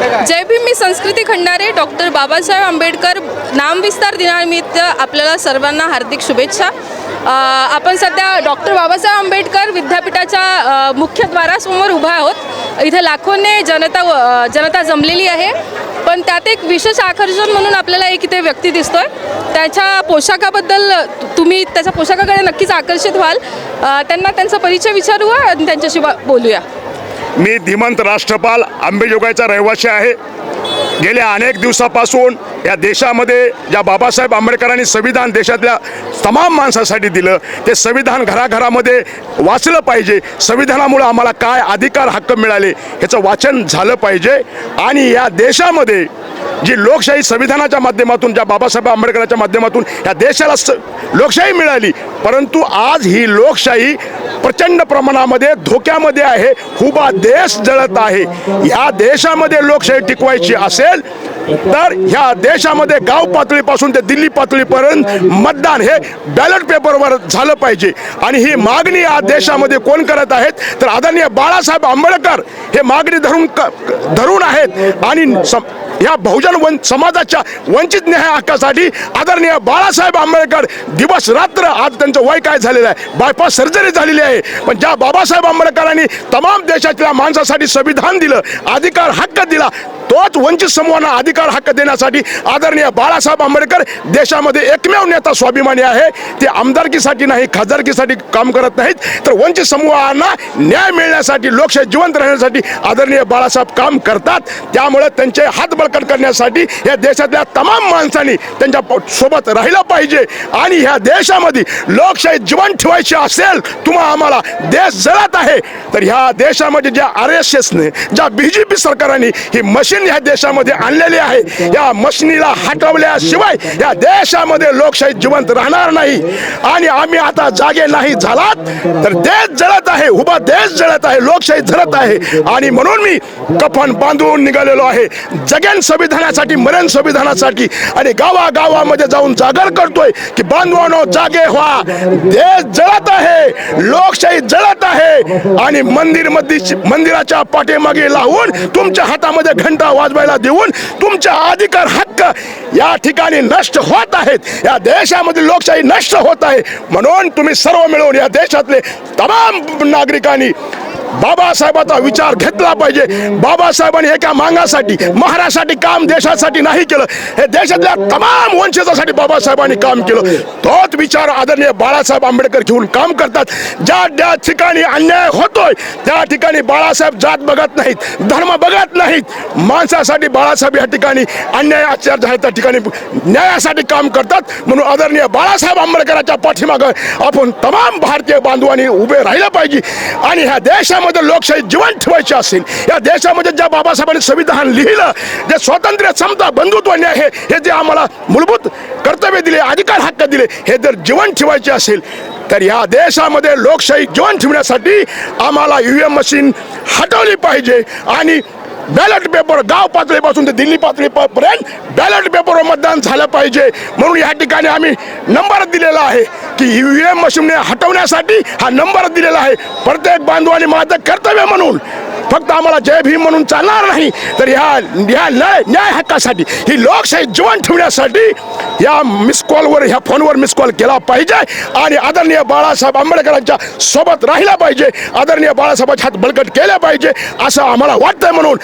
जय भीम मी संस्कृती खंडारे डॉक्टर बाबासाहेब आंबेडकर. नामविस्तार दिनानिमित्त आपल्याला सर्वांना हार्दिक शुभेच्छा. आपण सध्या डॉक्टर बाबासाहेब आंबेडकर विद्यापीठाच्या मुख्य मुख्यद्वारासमोर उभा आहोत. इथे लाखोंनी जनता जनता जमलेली आहे. पण त्यात एक विशेष आकर्षण म्हणून आपल्याला एक इथे व्यक्ती दिसतोय. त्याच्या पोशाखाबद्दल तुम्ही त्याच्या पोशाखाकडे नक्कीच आकर्षित व्हाल. त्यांना त्यांचा परिचय विचारू आणि त्यांच्याशी बोलूया. मी धीमंत राष्ट्रपाल आंबेजोगाईचा रहिवासी आहे. गेल्या अनेक दिवसापासून या देशामध्ये ज्या बाबासाहेब आंबेडकरांनी संविधान देशातल्या तमाम माणसासाठी दिलं ते संविधान घराघरामध्ये वाचलं पाहिजे. संविधानामुळं आम्हाला काय अधिकार हक्क मिळाले ह्याचं वाचन झालं पाहिजे. आणि या देशामध्ये जी लोकशाही संविधानाच्या माध्यमातून ज्या बाबासाहेब आंबेडकरांच्या माध्यमातून या देशाला स लोकशाही मिळाली परंतु आज ही लोकशाही प्रचंड प्रमाणामध्ये धोक्यामध्ये आहे. हुबा देश जळत आहे. ह्या देशामध्ये लोकशाही टिकवायची असेल तर ह्या देशामध्ये गाव पातळीपासून ते दिल्ली पातळीपर्यंत मतदान हे बॅलेट पेपरवर झालं पाहिजे. आणि ही मागणी या देशामध्ये कोण करत आहेत? तर आदरणीय बाळासाहेब आंबेडकर हे मागणी धरून क- धरून आहेत. आणि ह्या या बहुजन वन समाजाच्या वंचित न्याय हक्कासाठी आदरणीय बाळासाहेब आंबेडकर दिवस रात्र आज त्यांचं वय काय झालेलं आहे? बायपास सर्जरी झालेली आहे. पण ज्या बाबासाहेब आंबेडकरांनी तमाम देशातल्या माणसासाठी संविधान दिलं अधिकार हक्क दिला तोच वंचित समूहांना अधिकार हक्क देण्यासाठी आदरणीय बाळासाहेब आंबेडकर देशामध्ये एकमेव नेता स्वाभिमानी आहे. ते आमदारकीसाठी नाही खासदारकीसाठी काम करत नाहीत. तर वंचित समूहांना न्याय मिळण्यासाठी लोकशाही जिवंत राहण्यासाठी आदरणीय बाळासाहेब काम करतात. त्यामुळे त्यांचे हात बळकट करण्यासाठी या देशातल्या तमाम माणसांनी त्यांच्यासोबत राहिलं पाहिजे. आणि ह्या देशामध्ये लोकशाही जिवंत ठेवायची असेल तुम्हा आम्हाला देश जळत आहे. तर ह्या देशामध्ये ज्या आर एस एसने ज्या बी जे पी सरकारांनी ही मशीन या देशामध्ये आणलेली आहे. या मशिनीला हटवल्याशिवाय या देशामध्ये लोकशाही जिवंत राहणार नाही. आणि आम्ही आता जागे नाही झालात तर देश जळत आहे उभा देश जळत आहे लोकशाही जळत आहे. आणि म्हणून मी कफन बांधून निघालेलो आहे. जगेन संविधानासाठी मरण संविधानासाठी. आणि गावागावामध्ये जाऊन जागर करतोय की बांधवानो जागे व्हा. देश जळत आहे लोकशाही जळत आहे. आणि मंदिर मंदिराच्या पाठीमागे लावून तुमच्या हातामध्ये घंटा वाजवायला देऊन तुमच्या अधिकार हक्क या ठिकाणी नष्ट होत आहेत. या देशामध्ये लोकशाही नष्ट होत आहे. म्हणून तुम्ही सर्व मिळून या देशातले तमाम नागरिकांनी बाबासाहेबाचा विचार घेतला पाहिजे. बाबासाहेबांनी एका मागासाठी महाराष्ट्रासाठी काम देशासाठी नाही केलं. हे देशातल्या तमाम वंशजासाठी बाबासाहेबांनी काम केलं. तोच विचार आदरणीय बाळासाहेब आंबेडकर घेऊन काम करतात. ज्या ज्या ठिकाणी अन्याय होतोय त्या ठिकाणी बाळासाहेब जात बघत नाहीत धर्म बघत नाहीत. माणसासाठी बाळासाहेब या ठिकाणी अन्याय आचार झाले त्या ठिकाणी न्यायासाठी काम करतात. म्हणून आदरणीय बाळासाहेब आंबेडकरांच्या पाठीमागं आपण तमाम भारतीय बांधवांनी उभे राहिलं पाहिजे. आणि ह्या देशा देशामध्ये लोकशाही जिवंत ठेवायची असेल या देशामध्ये ज्या बाबासाहेबांनी संविधान लिहिलं जे स्वातंत्र्य समता बंधुत्व न्याय हे हे जे आम्हाला मूलभूत कर्तव्य दिले अधिकार हक्क दिले हे जर जिवंत ठेवायचे असेल तर या देशामध्ये लोकशाही जिवंत ठेवण्यासाठी आम्हाला यू एम मशीन हटवली पाहिजे आणि बॅलेट पेपर गाव पातळीपासून ते दिल्ली पातळीपर्यंत बॅलेट पेपरवर मतदान झालं पाहिजे. म्हणून या ठिकाणी आम्ही नंबर दिलेला आहे. की यू एम मशीनने हटवण्यासाठी हा नंबर दिलेला आहे. प्रत्येक बांधवाने माझं कर्तव्य म्हणून फक्त आम्हाला जय भीम म्हणून चालणार नाही तर ह्या ह्या न्याय न्याय हक्कासाठी ही लोकशाही जीवन ठेवण्यासाठी या मिस कॉलवर ह्या फोनवर मिस कॉल केला पाहिजे आणि आदरणीय बाळासाहेब आंबेडकरांच्या सोबत राहिला पाहिजे. आदरणीय बाळासाहेबांच्या हात बळकट केल्या पाहिजे असं आम्हाला वाटतंय म्हणून.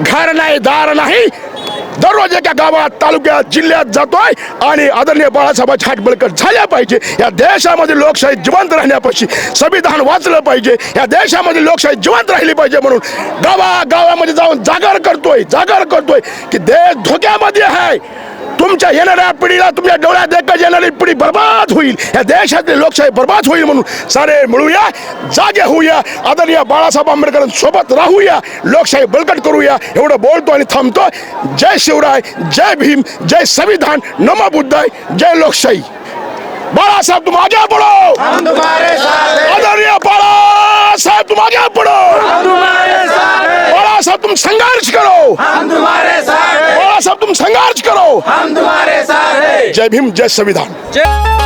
घर नाही दार नाही दररोज एका गावात तालुक्यात जिल्ह्यात जातोय आणि आदरणीय बाळासाहेब छाटबळकर बळकट झाल्या पाहिजे. या देशामध्ये लोकशाही जिवंत राहण्यापाशी संविधान वाचलं पाहिजे. या देशामध्ये लोकशाही जिवंत राहिली पाहिजे म्हणून गावा गावामध्ये जाऊन जागर करतोय जागर करतोय की देश धोक्यामध्ये आहे. तुमच्या येणाऱ्या पिढीला तुमच्या डोळ्यात एकच येणारी पिढी बर्बाद होईल. या देशातली लोकशाही बर्बाद होईल म्हणून सारे मिळूया जागे होऊया आदरणीय बाळासाहेब आंबेडकरांसोबत राहूया लोकशाही बळकट करूया एवढं बोलतो आणि थांबतो. जय शिवराय जय भीम जय संविधान नमो बुद्धाय जय लोकशाही. बाळासाहेब तुम आगे पडो आदरणीय बाळासाहेब तुम आगे पडो बाळासाहेब तुम संघर्ष करो. बाळासाहेब तुम संघर्ष करो। हम तुम्हारे साथ हैं। जय भीम जय संविधान। जय